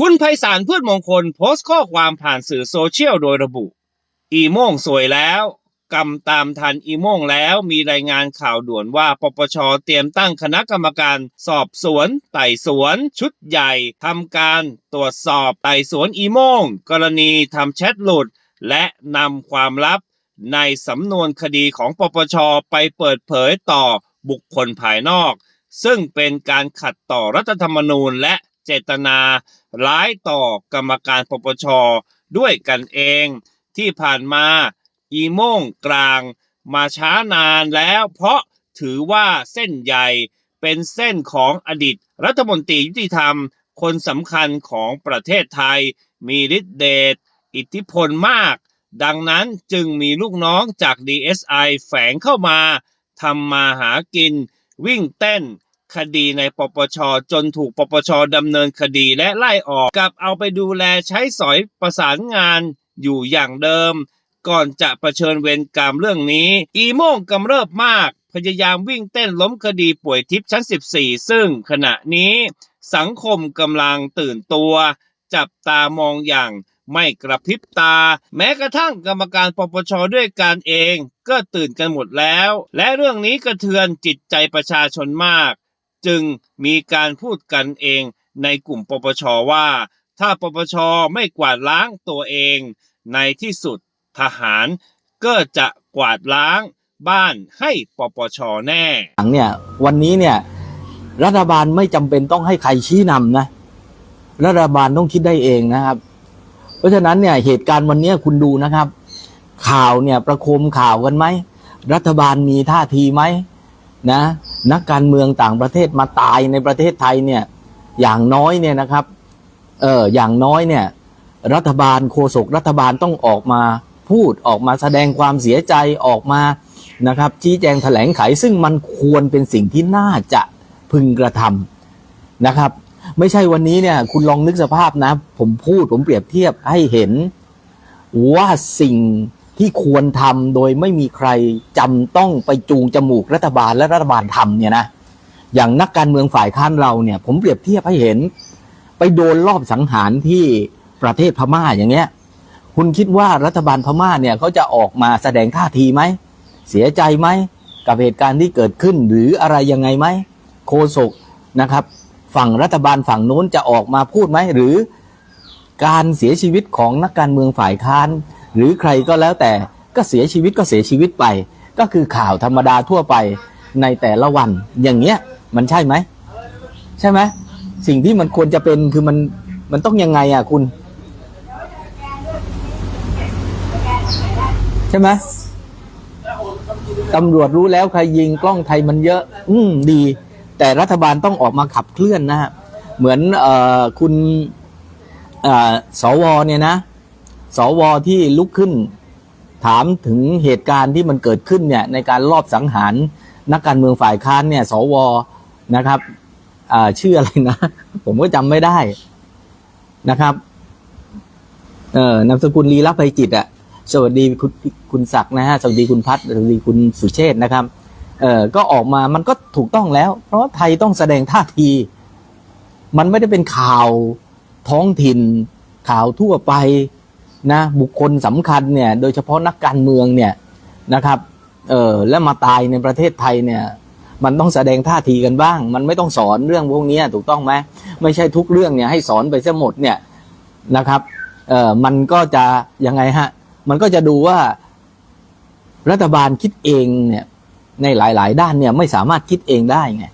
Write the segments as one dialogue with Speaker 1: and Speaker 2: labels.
Speaker 1: คุณไพศาลพืชมงคลโพสต์ข้อความผ่านสื่อโซเชียลโดยระบุ อีโม่งสวยแล้วกำตามทันอีโม่งแล้วมีรายงานข่าวด่วนว่าปปชเตรียมตั้งคณะกรรมการสอบสวน ไต่สวน ชุดใหญ่ทำการตรวจสอบไต่สวนอีโม่ง กรณีทำแชทหลุด และนำความลับ ในสำนวนคดีของปปชไปเปิดเผยต่อบุคคลภายนอก ซึ่งเป็นการขัดต่อรัฐธรรมนูญและ เจตนาร้ายต่อกรรมการปปชด้วยกันเอง ที่ผ่านมาอีโม่งกลางมาช้านานแล้วเพราะถือว่าเส้นใหญ่เป็นเส้นของอดีตรัฐมนตรียุติธรรม คนสำคัญของประเทศไทย มีฤทธิเดชอิทธิพลมาก ดังนั้นจึงมีลูกน้องจาก DSI แฝงเข้ามาทำมาหากิน วิ่งเต้น คดีในปปช จนถูกปปชดำเนินคดีและไล่ออกกับเอาไปดูแลใช้สอยประสานงานอยู่อย่างเดิม ก่อนจะะเผชิญเวรกรรมเรื่องนี้ อีโม่งกำเริบมาก พยายามวิ่งเต้นล้มคดีป่วยทิพย์ชั้น 14 ซึ่งขณะนี้ สังคมกำลังตื่นตัว จับตามองอย่างไม่กระพริบตา แม้กระทั่งกรรมการปปชด้วยการเอง ก็ตื่นกันหมดแล้ว และเรื่องนี้กระเทือนจิตใจประชาชนมาก จึงมีการพูดกันเองในกลุ่มปปชว่า ถ้าปปชไม่กวาดล้างตัวเอง ในที่สุดทหารก็จะกวาดล้างบ้านให้ปปชแน่
Speaker 2: หลังเนี่ยวันนี้เนี่ยรัฐบาลไม่จำเป็นต้องให้ใครชี้นำนะ รัฐบาลต้องคิดได้เองนะครับ เพราะฉะนั้นเนี่ยเหตุการณ์วันนี้คุณดูนะครับ ข่าวเนี่ยประโคมข่าวกันไหมรัฐบาลมีท่าทีไหมนะ นักการเมืองต่างประเทศมาตายในประเทศไทยเนี่ยอย่างน้อยเนี่ยนะครับเอออย่างน้อยเนี่ยรัฐบาลโฆษกรัฐบาลต้องออกมาพูดออกมาแสดงความเสียใจออกมานะครับ ชี้แจงแถลงไขซึ่งมันควรเป็นสิ่งที่น่าจะพึงกระทำนะครับ ไม่ใช่วันนี้เนี่ยคุณลองนึกสภาพนะ ผมพูดผมเปรียบเทียบให้เห็นว่าสิ่ง ที่ควรทำโดยไม่มีใครจำต้องไปจูงจมูกรัฐบาลและรัฐบาลทำเนี่ยนะอย่างนักการเมืองฝ่ายค้านเราเนี่ย ผมเปรียบเทียบให้เห็น ไปโดนรอบสังหารที่ประเทศพม่าอย่างเงี้ย คุณคิดว่ารัฐบาลพม่าเนี่ยเขาจะออกมาแสดงท่าทีไหม เสียใจไหม กับเหตุการณ์ที่เกิดขึ้นหรืออะไรยังไงไหมโคศกนะครับ ฝั่งรัฐบาลฝั่งโน้นจะออกมาพูดไหมหรือการเสียชีวิตของนักการเมืองฝ่ายค้าน หรือใครก็แล้วแต่ก็เสียชีวิตก็เสียชีวิตไป ก็คือข่าวธรรมดาทั่วไปในแต่ละวัน อย่างเงี้ยมันใช่ไหม ใช่ไหมสิ่งที่มันควรจะเป็นคือมันมันต้องยังไงอะคุณ ใช่ไหมตำรวจรู้แล้วใครยิงกล้องไทยมันเยอะ อืมดี แต่รัฐบาลต้องออกมาขับเคลื่อนนะฮะเหมือนเออคุณเออสวเนี่ยนะ สวที่ลุกขึ้น ถามถึงเหตุการณ์ที่มันเกิดขึ้นเนี่ยในการลอบสังหารนักการเมืองฝ่ายค้านเนี่ย สวนะครับชื่ออะไรนะ ผมก็จำไม่ได้นะครับ เอ่อนามสกุลลีลักษณ์ไพจิตอะสวัสดีคุณคุณศักดิ์นะฮะสวัสดีคุณพัฒน์สวัสดีคุณสุเชษนะครับ เอ่อก็ออกมามันก็ถูกต้องแล้ว เพราะไทยต้องแสดงท่าที มันไม่ได้เป็นข่าวท้องถิ่นข่าวทั่วไป นะบุคคลสำคัญเนี่ยโดยเฉพาะนักการเมืองเนี่ยนะครับเออแล้วมาตายในประเทศไทยเนี่ยมันต้องแสดงท่าทีกันบ้าง มันไม่ต้องสอนเรื่องพวกนี้ถูกต้องไหมไม่ใช่ทุกเรื่องเนี่ยให้สอนไปซะหมดเนี่ยนะครับเออมันก็จะยังไงฮะมันก็จะดูว่ารัฐบาลคิดเองเนี่ยในหลาย ๆ ด้านเนี่ยไม่สามารถคิดเองได้ไง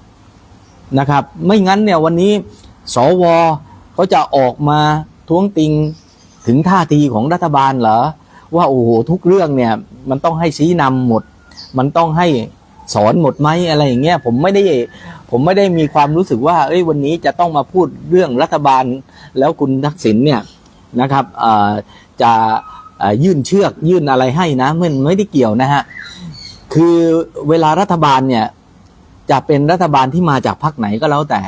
Speaker 2: นะครับ ไม่งั้นเนี่ยวันนี้สวเขาจะออกมาท้วงติง ถึงท่าทีของรัฐบาลเหรอว่าโอ้โหทุกเรื่องเนี่ยมันต้องให้ชี้นำหมด มันต้องให้สอนหมดไหมอะไรอย่างเงี้ยผมไม่ได้ผมไม่ได้มีความรู้สึกว่า เอ้ยวันนี้จะต้องมาพูดเรื่องรัฐบาล แล้วคุณทักษิณเนี่ยนะครับจะยื่นเชือกยื่นอะไรให้นะมันไม่ได้เกี่ยวนะฮะคือเวลารัฐบาลเนี่ยจะเป็นรัฐบาลที่มาจากพรรคไหนก็แล้วแต่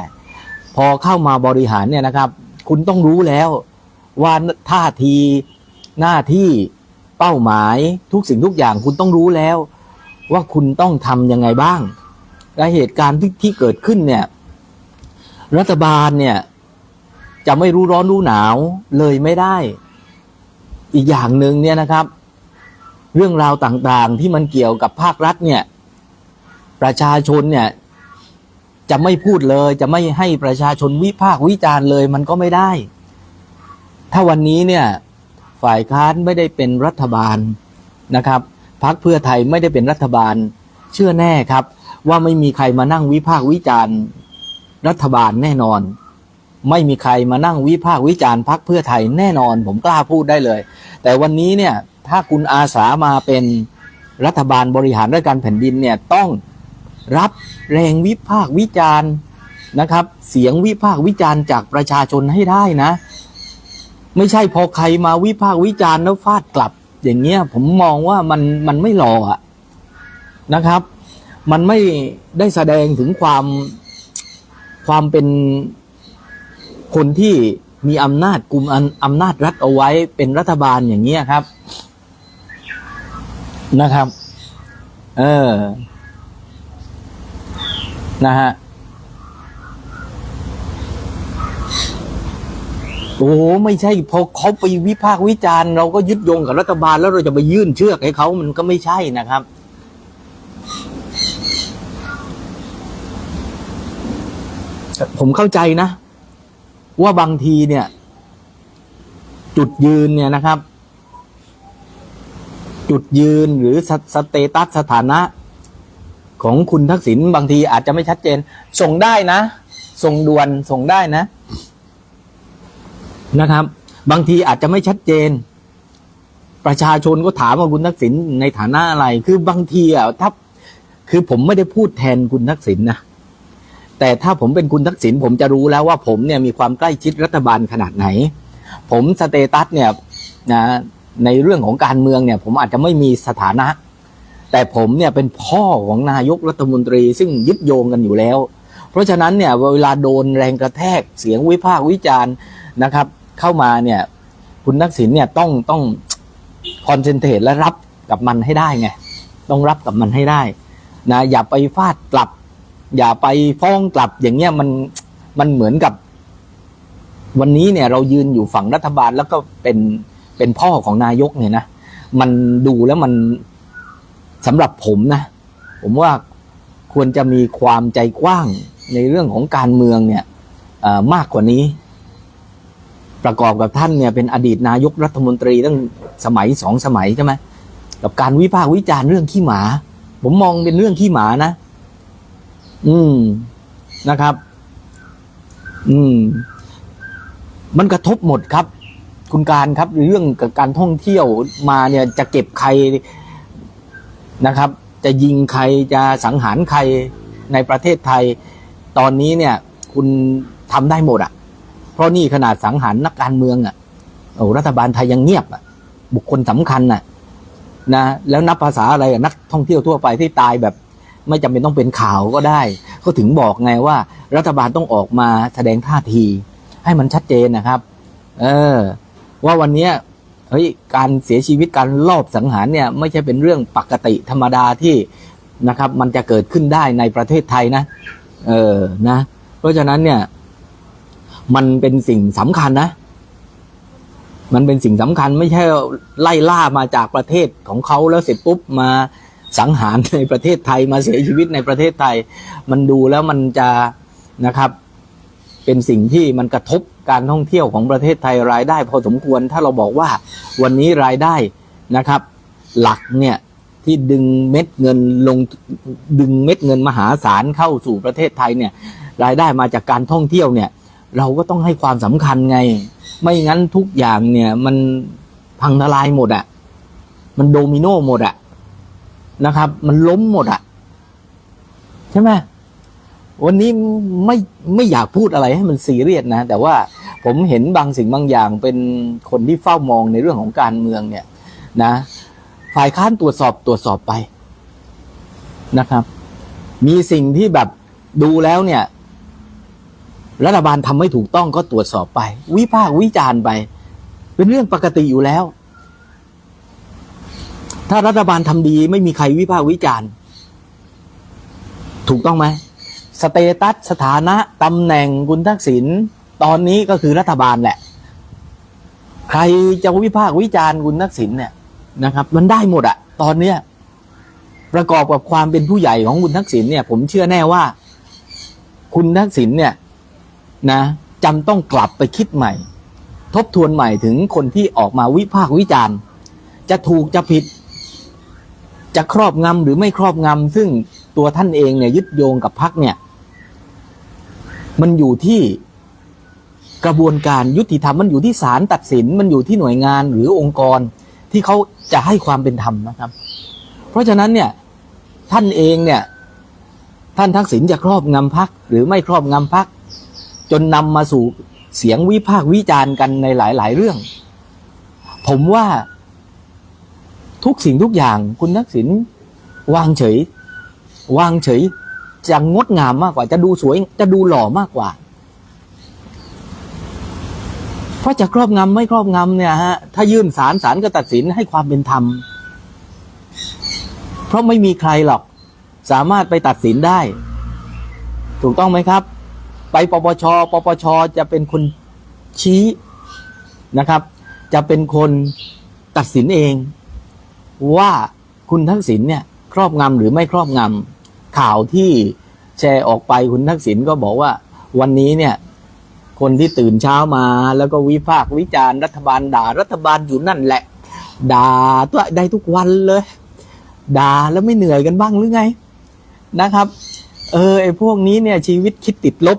Speaker 2: พอเข้ามาบริหารเนี่ยนะครับ คุณต้องรู้แล้ว ว่าท่าทีหน้าที่เป้าหมายทุกสิ่งทุกอย่างคุณต้องรู้แล้ว ว่าคุณต้องทำยังไงบ้าง และเหตุการณ์ที่ที่เกิดขึ้นเนี่ย รัฐบาลเนี่ยจะไม่รู้ร้อนรู้หนาวเลยไม่ได้ อีกอย่างหนึ่งเนี่ยนะครับ เรื่องราวต่างๆที่มันเกี่ยวกับภาครัฐเนี่ย ประชาชนเนี่ยจะไม่พูดเลย จะไม่ให้ประชาชนวิพากษ์วิจารณ์เลยมันก็ไม่ได้ ถ้าวันนี้เนี่ยฝ่ายค้านไม่ได้เป็นรัฐบาลนะครับพักเพื่อไทยไม่ได้เป็นรัฐบาล เชื่อแน่ครับ ว่าไม่มีใครมานั่งวิพากษ์วิจารณ์ รัฐบาลแน่นอน ไม่มีใครมานั่งวิพากษ์วิจารณ์พักเพื่อไทยแน่นอน ผมกล้าพูดได้เลย แต่วันนี้เนี่ยถ้าคุณอาสามาเป็นรัฐบาลบริหารราชการแผ่นดินเนี่ยต้องรับแรงวิพากษ์วิจารณ์นะครับ เสียงวิพากษ์วิจารณ์จากประชาชนให้ได้นะ ไม่ใช่พอใครมาวิพากษ์วิจารณ์แล้วฟาดกลับ อย่างเงี้ยผมมองว่ามันมันไม่หล่ออะนะครับ มันไม่ได้แสดงถึงความความเป็นคนที่มีอำนาจกลุ่มอำนาจรัฐเอาไว้เป็นรัฐบาลอย่างเงี้ยครับนะครับ เออ นะฮะ โอ้ไม่ใช่พอเขาไปวิพากษ์วิจารณ์เราก็ยึดโยงกับรัฐบาลแล้วเราจะไปยื่นเชือกให้เขามันก็ไม่ใช่นะครับ ผมเข้าใจนะ ว่าบางทีเนี่ย จุดยืนเนี่ยนะครับ จุดยืนหรือสสเตตัสสถานะ ของคุณทักษิณบางทีอาจจะไม่ชัดเจน ส่งได้นะ ส่งด่วนส่งได้นะ นะครับ บางทีอาจจะไม่ชัดเจน ประชาชนก็ถามว่าคุณทักษิณในฐานะอะไร คือบางทีอะถ้าคือผมไม่ได้พูดแทนคุณทักษิณนะแต่ถ้าผมเป็นคุณทักษิณผมจะรู้แล้วว่าผมเนี่ยมีความใกล้ชิดรัฐบาลขนาดไหน ผมสเตตัสเนี่ยนะในเรื่องของการเมืองเนี่ย ผมอาจจะไม่มีสถานะ แต่ผมเนี่ยเป็นพ่อของนายกรัฐมนตรี ซึ่งยึดโยงกันอยู่แล้ว เพราะฉะนั้นเนี่ยเวลาโดนแรงกระแทกเสียงวิพากษ์วิจารณ์นะครับ เข้ามาเนี่ย คุณทักษิณเนี่ยต้องต้องคอนเซนเทรตและรับกับมันให้ได้ไงต้องรับกับมันให้ได้นะอย่าไปฟาดกลับ อย่าไปฟ้องกลับอย่างเงี้ยมันมันเหมือนกับ วันนี้เนี่ย เรายืนอยู่ฝั่งรัฐบาลแล้วก็เป็นเป็นพ่อของนายกเนี่ยนะมันดูแล้วมันสำหรับผมนะ ผมว่าควรจะมีความใจกว้างในเรื่องของการเมืองเนี่ยมากกว่านี้ ประกอบกับท่านเนี่ยเป็นอดีตนายกรัฐมนตรีตั้งสมัยสองสมัยใช่ไหมกับการวิพากษ์วิจารณ์เรื่องขี้หมา ผมมองเป็นเรื่องขี้หมานะ อืมนะครับ อืม มันกระทบหมดครับ คุณการครับ เรื่องกับการท่องเที่ยวมาเนี่ยจะเก็บใครนะครับ จะยิงใครจะสังหารใครในประเทศไทย ตอนนี้เนี่ย คุณทำได้หมดอะ่ะ เพราะนี่ขนาดสังหารนักการเมืองอะโอ้รัฐบาลไทยยังเงียบอะ บุคคลสำคัญน่ะ นะ แล้วนับภาษาอะไรอะนักท่องเที่ยวทั่วไปที่ตายแบบ ไม่จำเป็นต้องเป็นข่าวก็ได้เขาถึงบอกไงว่า รัฐบาลต้องออกมาแสดงท่าที ให้มันชัดเจนนะครับ เออ ว่าวันเนี้ยเฮ้ยการเสียชีวิตการลอบสังหารเนี่ย ไม่ใช่เป็นเรื่องปกติธรรมดาที่นะครับ มันจะเกิดขึ้นได้ในประเทศไทยนะ เออนะ เพราะฉะนั้นเนี่ย มันเป็นสิ่งสำคัญนะ มันเป็นสิ่งสำคัญไม่ใช่ไล่ล่ามาจากประเทศของเขาแล้วเสร็จปุ๊บมาสังหารในประเทศไทยมาเสียชีวิตในประเทศไทย มันดูแล้วมันจะนะครับ เป็นสิ่งที่มันกระทบการท่องเที่ยวของประเทศไทยรายได้ พอสมควรถ้าเราบอกว่าวันนี้รายได้นะครับ หลักเนี่ยที่ดึงเม็ดเงินลงดึงเม็ดเงินมหาศาลเข้าสู่ประเทศไทยเนี่ย รายได้มาจากการท่องเที่ยวเนี่ย เราก็ต้องให้ความสำคัญไง ไม่งั้นทุกอย่างเนี่ย มันพังทลายหมดอะ่ะ มันโดมิโนหมดอะ่ะนะครับ มันล้มหมดอะ่ะ ใช่ไหมวันนี้ไม่ไม่อยากพูดอะไรให้มันซีเรียสนะ แต่ว่าผมเห็นบางสิ่งบางอย่างเป็นคนที่เฝ้ามองในเรื่องของการเมืองเนี่ยนะ ฝ่ายค้านตรวจสอบตรวจสอบไปนะครับ มีสิ่งที่แบบดูแล้วเนี่ย รัฐบาลทำไม่ถูกต้องก็ตรวจสอบไป วิพากษ์วิจารณ์ไป เป็นเรื่องปกติอยู่แล้ว ถ้ารัฐบาลทำดีไม่มีใครวิพากษ์วิจารณ์ ถูกต้องไหมสเตตัสสถานะตำแหน่งคุณทักษิณตอนนี้ก็คือรัฐบาลแหละ ใครจะวิพากษ์วิจารณ์คุณทักษิณเนี่ยนะครับ มันได้หมดอะตอนเนี้ยประกอบกับความเป็นผู้ใหญ่ของคุณทักษิณเนี่ย ผมเชื่อแน่ว่า คุณทักษิณเนี่ย นะจำต้องกลับไปคิดใหม่ ทบทวนใหม่ถึงคนที่ออกมาวิพากษ์วิจารณ์ จะถูกจะผิด จะครอบงำหรือไม่ครอบงำซึ่งตัวท่านเองเนี่ยยึดโยงกับพักเนี่ย มันอยู่ที่กระบวนการยุติธรรมมันอยู่ที่ศาลตัดสินมันอยู่ที่หน่วยงานหรือองค์กรที่เขาจะให้ความเป็นธรรมนะครับ เพราะฉะนั้นเนี่ยท่านเองเนี่ยท่านทักษิณจะครอบงำพักหรือไม่ครอบงำพัก นนำมาสู่เสียงวิพากษ์วิจารณ์กันในหลาย ๆ เรื่อง ผมว่าทุกสิ่งทุกอย่างคุณทักษิณวางเฉย วางเฉยจะงดงามมากกว่า จะดูสวยจะดูหล่อมากกว่า เพราะจะครอบงำไม่ครอบงำเนี่ยฮะถ้ายื่นศาลศาลก็ตัดสินให้ความเป็นธรรม เพราะไม่มีใครหรอก สามารถไปตัดสินได้ ถูกต้องไหมครับ ไปปปช ปปช จะเป็นคนชี้นะครับ จะเป็นคนตัดสินเอง ว่าคุณทักษิณเนี่ย ครอบงำหรือไม่ครอบงำข่าวที่แชร์ออกไปคุณทักษิณก็บอกว่า วันนี้เนี่ยคนที่ตื่นเช้ามาแล้วก็วิพากษ์วิจารณ์รัฐบาลด่ารัฐบาลอยู่นั่นแหละ ด่าตัวได้ทุกวันเลย ด่าแล้วไม่เหนื่อยกันบ้างหรือไงนะครับ เออไอพวกนี้เนี่ยชีวิตคิดติดลบ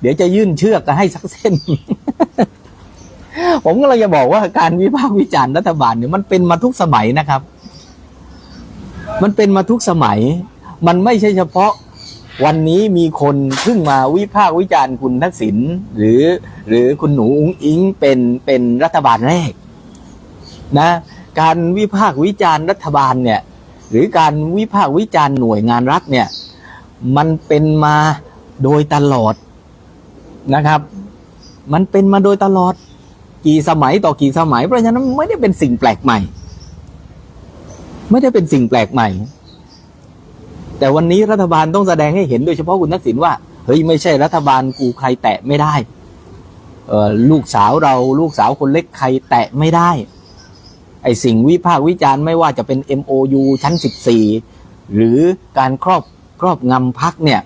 Speaker 2: เดี๋ยวจะยื่นเชือกกันให้สักเส้น ผมก็เลยจะบอกว่าการวิพากษ์วิจารณ์รัฐบาลเนี่ยมันเป็นมาทุกสมัยนะครับ มันเป็นมาทุกสมัย มันไม่ใช่เฉพาะวันนี้มีคนเพิ่งมาวิพากษ์วิจารณ์คุณทักษิณหรือ หรือคุณหนูอุ้งอิงเป็นเป็นรัฐบาลแรก นะ การวิพากษ์วิจารณ์รัฐบาลเนี่ย หรือการวิพากษ์วิจารณ์หน่วยงานรัฐเนี่ย มันเป็นมาโดยตลอด นะครับ มันเป็นมาโดยตลอดกี่สมัยต่อกี่สมัย เพราะฉะนั้นไม่ได้เป็นสิ่งแปลกใหม่ ไม่ได้เป็นสิ่งแปลกใหม่ แต่วันนี้รัฐบาลต้องแสดงให้เห็นโดยเฉพาะคุณทักษิณว่าเฮ้ยไม่ใช่รัฐบาลกูใครแตะไม่ได้เออลูกสาวเราลูกสาวคนเล็กใครแตะไม่ได้ ไอสิ่งวิพากษ์วิจารณ์ไม่ว่าจะเป็น MOU ชั้น 14 หรือการครอบครอบงำพักเนี่ย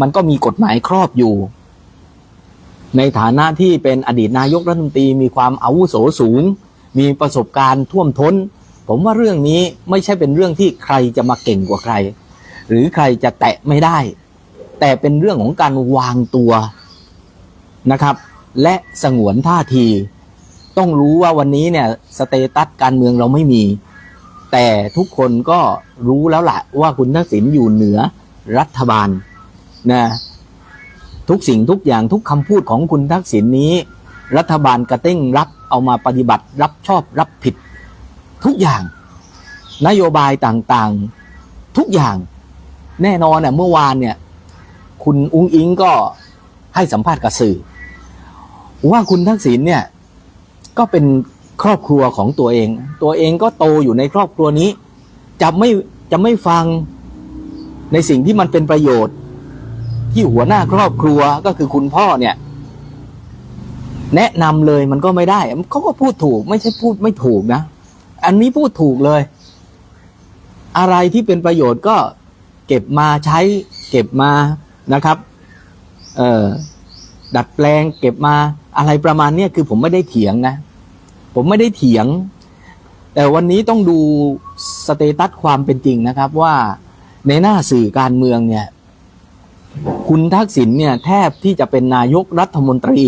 Speaker 2: มันก็มีกฎหมายครอบอยู่ ในฐานะที่เป็นอดีตนายกรัฐมนตรีมีความอาวุโสสูง มีประสบการณ์ท่วมท้น ผมว่าเรื่องนี้ไม่ใช่เป็นเรื่องที่ใครจะมาเก่งกว่าใคร หรือใครจะแตะไม่ได้ แต่เป็นเรื่องของการวางตัวนะครับ และสงวนท่าที ต้องรู้ว่าวันนี้เนี่ยสเตตัสการเมืองเราไม่มี แต่ทุกคนก็รู้แล้วล่ะว่าคุณทักษิณอยู่เหนือรัฐบาลนะ ทุกสิ่งทุกอย่างทุกคำพูดของคุณทักษิณนี้ รัฐบาลกระเต้งรับเอามาปฏิบัติรับชอบรับผิด ทุกอย่าง นโยบายต่างๆ ทุกอย่างแน่นอนเนี่ยเมื่อวานเนี่ย คุณอุ้งอิงก็ให้สัมภาษณ์กับสื่อ ว่าคุณทักษิณเนี่ย ก็เป็นครอบครัวของตัวเอง ตัวเองก็โตอยู่ในครอบครัวนี้ จะไม่จะไม่ฟังในสิ่งที่มันเป็นประโยชน์ ที่หัวหน้าครอบครัวก็คือคุณพ่อเนี่ย แนะนำเลยมันก็ไม่ได้เขาก็พูดถูก ไม่ใช่พูดไม่ถูกนะ อันนี้พูดถูกเลย อะไรที่เป็นประโยชน์ก็เก็บมาใช้ เก็บมานะครับ เอ่อดัดแปลง เก็บมาอะไรประมาณเนี้ยคือผมไม่ได้เถียงนะ ผมไม่ได้เถียง แต่วันนี้ต้องดูสเตตัสความเป็นจริงนะครับว่าในหน้าสื่อการเมืองเนี่ย คุณทักษิณเนี่ยแทบที่จะเป็นนายกรัฐมนตรี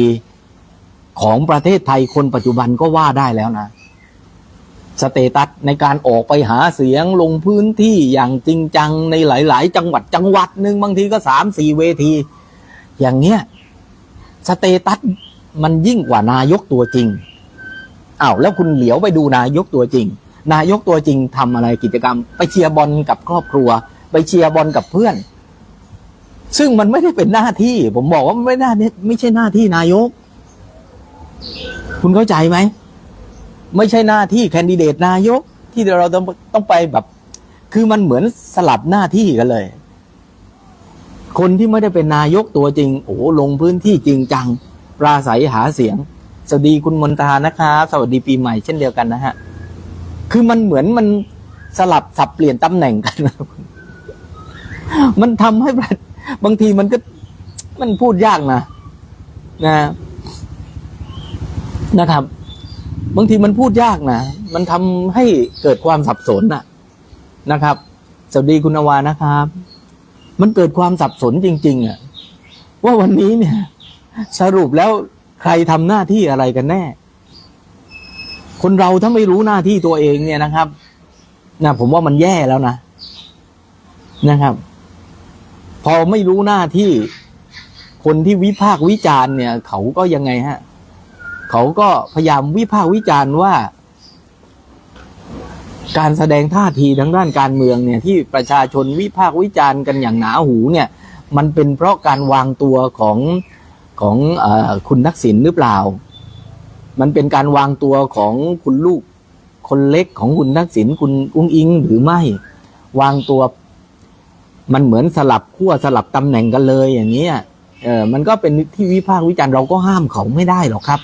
Speaker 2: ของประเทศไทยคนปัจจุบันก็ว่าได้แล้วนะ สเตตัสในการออกไปหาเสียงลงพื้นที่อย่างจริงจังในหลาย ๆ จังหวัดจังหวัดหนึ่งบางทีก็สามสี่เวที อย่างเงี้ยสเตตัสมันยิ่งกว่านายกตัวจริงอ้าวแล้วคุณเหลียวไปดูนายกตัวจริง นายกตัวจริงทำอะไรกิจกรรม ไปเชียร์บอลกับครอบครัว ไปเชียร์บอลกับเพื่อน ซึ่งมันไม่ได้เป็นหน้าที่ ผมบอกว่าไม่ได้ไม่ใช่หน้าที่นายก คุณเข้าใจไหม ไม่ใช่หน้าที่แคนดิเดตนายก ที่เราต้องต้องไปแบบ คือมันเหมือนสลับหน้าที่กันเลย คนที่ไม่ได้เป็นนายกตัวจริง โอ้ลงพื้นที่จริงจัง ปราศัยหาเสียง สวัสดีคุณมนตานะครับ สวัสดีปีใหม่เช่นเดียวกันนะฮะ คือมันเหมือนมันสลับสับเปลี่ยนตำแหน่งกัน มันทำให้ประ บางทีมันก็มันพูดยากนะนะนะครับ บางทีมันพูดยากนะมันทำให้เกิดความสับสนนะนะครับ สวัสดีคุณนวานะครับ มันเกิดความสับสนจริง ๆอะว่าวันนี้เนี่ย สรุปแล้วใครทำหน้าที่อะไรกันแน่ คนเราถ้าไม่รู้หน้าที่ตัวเองเนี่ยนะครับนะผมว่ามันแย่แล้วนะนะครับ พอไม่รู้หน้าที่คนที่วิพากษ์วิจารณ์เนี่ย เขาก็ยังไงฮะ เขาก็พยายามวิพากษ์วิจารณ์ว่า การแสดงท่าทีทางด้านการเมืองเนี่ย ที่ประชาชนวิพากษ์วิจารณ์กันอย่างหนาหูเนี่ย มันเป็นเพราะการวางตัวของของออคุณทักษิณหรือเปล่า มันเป็นการวางตัวของคุณลูกคนเล็กของคุณทักษิณคุณอุ้งอิงหรือไม่ วางตัว มันเหมือนสลับขั้วสลับตำแหน่งกันเลยอย่างเนี้ยเออมันก็เป็นที่วิพากษ์วิจารณ์เราก็ห้ามเขาไม่ได้หรอกครับ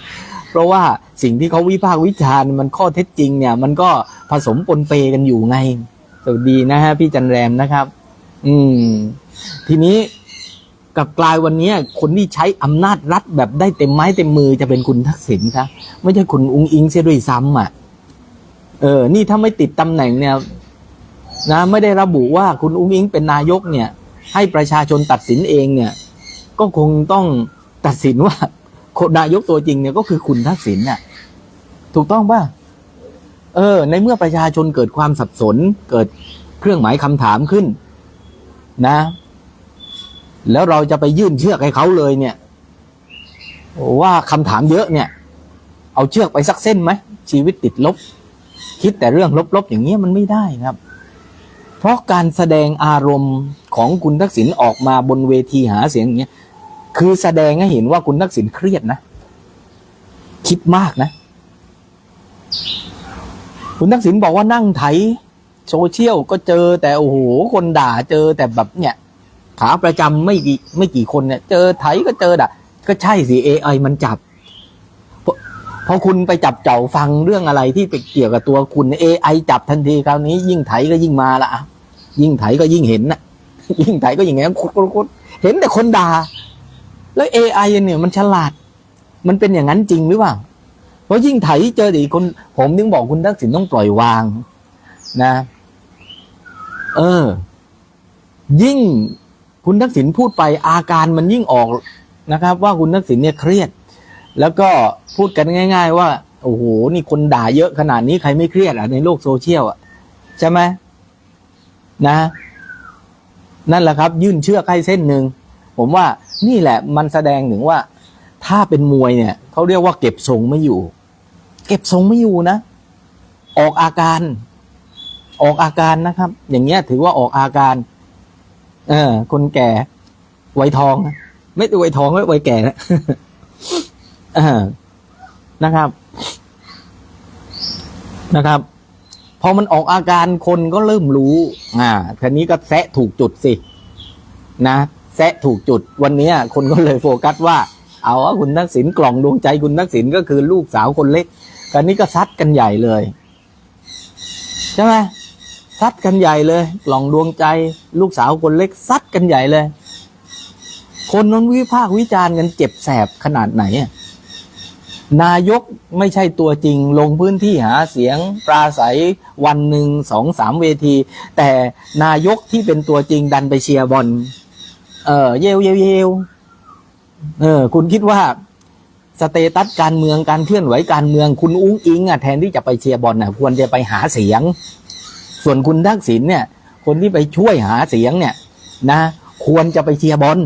Speaker 2: เพราะว่าสิ่งที่เขาวิพากษ์วิจารณ์มันข้อเท็จจริงเนี่ย มันก็ผสมปนเปกันอยู่ไงสวัสดีนะฮะพี่จันแรมนะครับ อืม ทีนี้กลับกลายวันนี้คนที่ใช้อำนาจรัฐแบบได้เต็มไม้เต็มมือจะเป็นคุณทักษิณครับไม่ใช่คุณอุ้งอิงเสียด้วยซ้ำอะเออ นี่ถ้าไม่ติดตำแหน่งเนี่ย นะไม่ได้ระบุว่าคุณอุ้งอิงเป็นนายกเนี่ย ให้ประชาชนตัดสินเองเนี่ย ก็คงต้องตัดสินว่าคนนายกตัวจริงเนี่ยก็คือคุณทักษิณน่ะ ถูกต้องป่ะเออ ในเมื่อประชาชนเกิดความสับสน เกิดเครื่องหมายคำถามขึ้น นะ แล้วเราจะไปยื่นเชือกให้เขาเลยเนี่ย ว่าคำถามเยอะเนี่ย เอาเชือกไปสักเส้นไหมชีวิตติดลบ คิดแต่เรื่องลบๆอย่างเงี้ยมันไม่ได้ครับ เพราะการแสดงอารมณ์ของคุณทักษิณออกมาบนเวทีหาเสียงอย่างเงี้ยคือแสดงให้เห็นว่าคุณทักษิณเครียดนะ คิดมากนะ คุณทักษิณบอกว่านั่งไถโซเชียลก็เจอแต่โอ้โหคนด่าเจอแต่แบบเนี่ยขาประจำไม่กี่ไม่กี่คนเนี่ย เจอไถก็เจอด่าก็ใช่สิ AI มันจับ พอคุณไปจับเจ้าฟังเรื่องอะไรที่เกี่ยวกับตัวคุณ AI จับทันทีคราวนี้ ยิ่งไถก็ยิ่งมาละยิ่งไถก็ยิ่งเห็นนะยิ่งไถก็ยิ่งเห็นคุดคุดคุดเห็นแต่คนด่า แล้ว AI เนี่ยมันฉลาด มันเป็นอย่างนั้นจริงหรือเปล่าเพราะยิ่งไถเจอแต่อีกคน ผมถึงบอกคุณทักษิณต้องปล่อยวาง นะ เออ ยิ่งคุณทักษิณพูดไปอาการมันยิ่งออกนะครับ ว่าคุณทักษิณเนี่ยเครียด แล้วก็พูดกันง่าย ๆ ว่า โอ้โห นี่คนด่าเยอะขนาดนี้ใครไม่เครียดอะในโลกโซเชียลอะ ใช่ไหมนะ นั่นแหละครับ ยื่นเชือกให้เส้นหนึ่งผมว่านี่แหละมันแสดงถึงว่า ถ้าเป็นมวยเนี่ยเขาเรียกว่าเก็บทรงไม่อยู่ เก็บทรงไม่อยู่นะ ออกอาการ ออกอาการนะครับ อย่างเงี้ยถือว่าออกอาการ เออ คนแก่วัยทอง ไม่ใช่วัยทองไม่วัยแก่นะ นะครับ นะครับพอมันออกอาการคนก็เริ่มรู้ อ่าทีนี้ก็แซะถูกจุดสิ นะแซะถูกจุด วันนี้คนก็เลยโฟกัสว่า เอาว่าคุณทักษิณกล่องดวงใจคุณทักษิณก็คือลูกสาวคนเล็กกันนี้ก็ซัดกันใหญ่เลย ใช่ไหมซัดกันใหญ่เลย กล่องดวงใจ ลูกสาวคนเล็กซัดกันใหญ่เลย คนนั้นวิพากษ์วิจารณ์กันเจ็บแสบขนาดไหนอะ นายกไม่ใช่ตัวจริง ลงพื้นที่หาเสียงปราศัยวันหนึ่งสองสามเวที แต่นายกที่เป็นตัวจริงดันไปเชียร์บอลเออเยวเยวเยวเออ คุณคิดว่าสเตตัสการเมืองการเคลื่อนไหวการเมืองคุณอุ้งอิงอะแทนที่จะไปเชียร์บอลน่ะ ควรจะไปหาเสียง ส่วนคุณทักษิณเนี่ย คนที่ไปช่วยหาเสียงเนี่ย นะ ควรจะไปเชียร์บอล